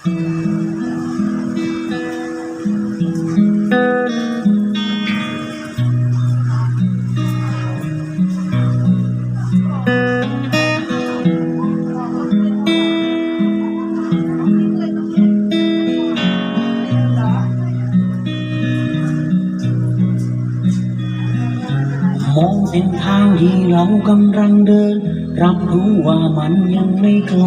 มองเส้นทางที่เรากำลังเดิน รับรู้ว่ามันยังไม่ไกล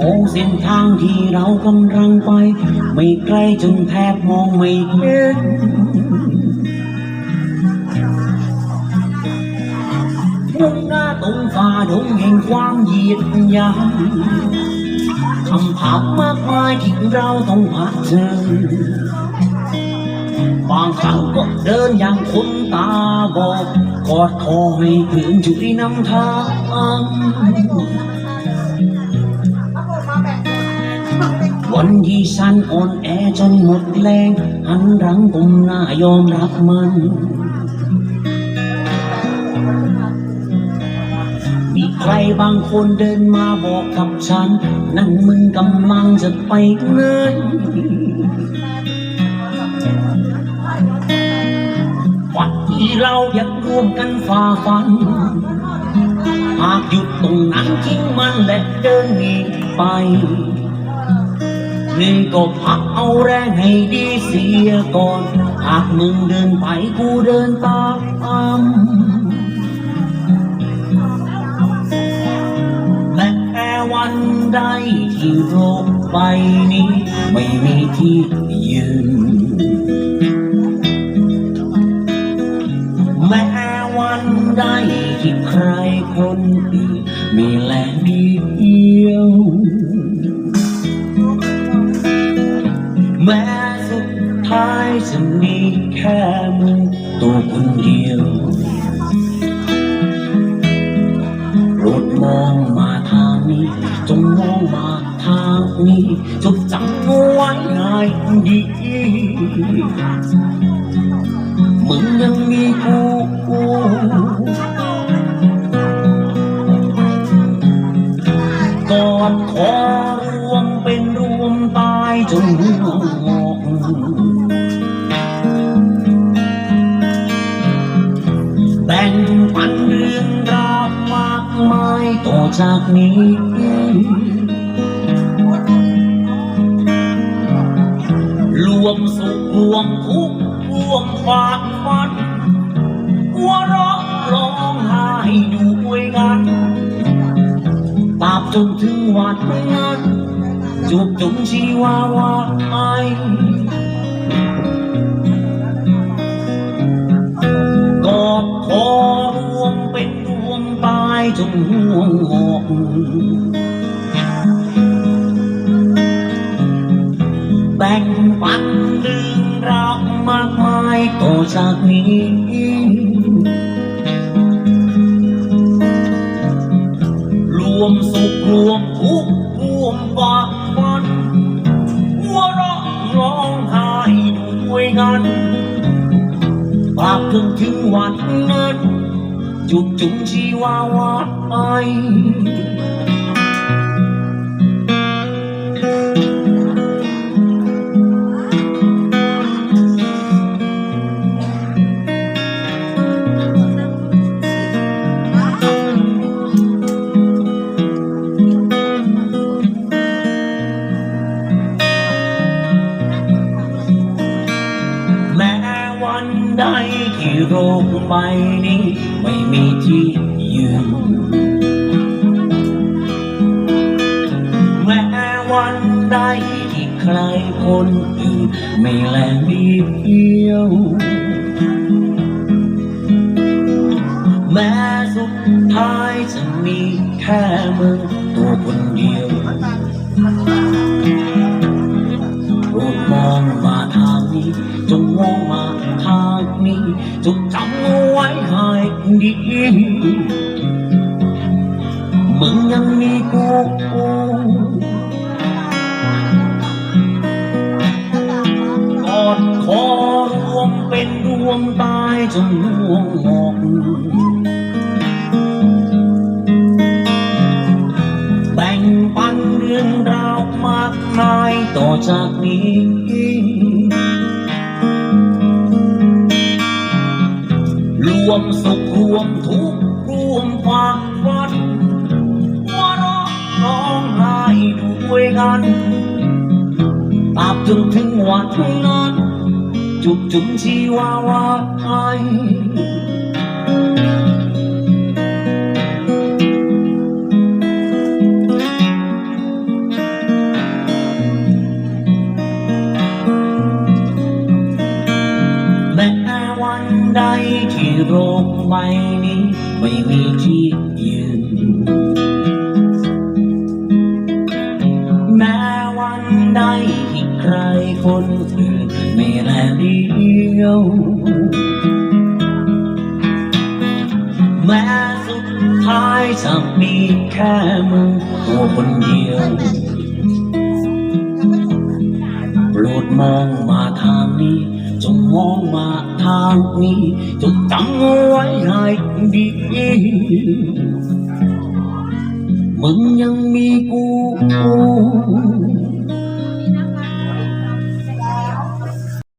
มองเส้นทางที่เรากำลังไป ไม่ไกลจนแทบมองไม่เห็นมุ่งหน้าตรงฝ่าดงแห่งความเหยียดยามคำถามมากมายที่เราต้องเผชิญบางครั้งก็เดินอย่างคนตาบอดกอดคอให้เพื่อนช่วยนำทาง วันที่ฉันอ่อนแอจนหมดแรงหันหลังก้มหน้ายอมรับมัน มีใครบางคนเดินมาบอกกับฉัน นั่นมึงกำลังจะไปไหนวันที่เราอยากร่วมกันฝ่าฟัน หากหยุดตรงนั้นทิ้งมันและเดินหนีไป ก็พักเอาแรงให้ดีเสียก่อนหากมึงเดินไปกูเดินตามแต่วันใดที่โลกใบนี้ ไม่มีที่ยืนแม้วันใดที่ใครคนอื่นมีแรงดี ท้ายจะมีแค่มึงตัวคนเดียวโปรดมองมาทางนี้จงมองมาทางนี้จดจำเอาไว้ให้ดีมึงยังมีกูกอดคอรวมเป็นรวมตายจนหัวง นี้ รวมสุขรวมทุกข์รวมความฝันหัวเราะร้องไห้ด้วยกันตราบจนถึงวันนั้นจูบจงชีวาวาไอ จนหัวงอกแบ่งปันเรื่องราวมากมายต่อจากนี้รวมสุขรวมทุกข์รวมฝากฝันหัวเราะร้องไห้ด้วยกันตราบจนถึงวันนั้น จุกจุงชีวาวาไป โรคใบนี้ไม่มีที่ยืนแม้วันใดที่ใครคนอื่นไม่แลดีเดียวแม้สุดท้ายจะมีแค่มึงตัวคนเดียว กอดคอรวมเป็นดวงตายจนล่วงหมอกแบ่งปันเรื่องราวมากมายต่อจากนี้รวมสุขรวมทุกข์รวมความวัด วยกันตราบจนถึงวันนั้น จุกจุมชีวาวาไทยแม้วันใดที่โรคใบนี้ ไม่มีที่ แม้วันใดที่ใครคนอื่นไม่แลเดียวแม้สุดท้ายจะมีแค่มึงตัวคนเดียวโปรดมองมาทางนี้จงมองมาทางนี้จงจำไว้ให้ดี มึงยังมีกู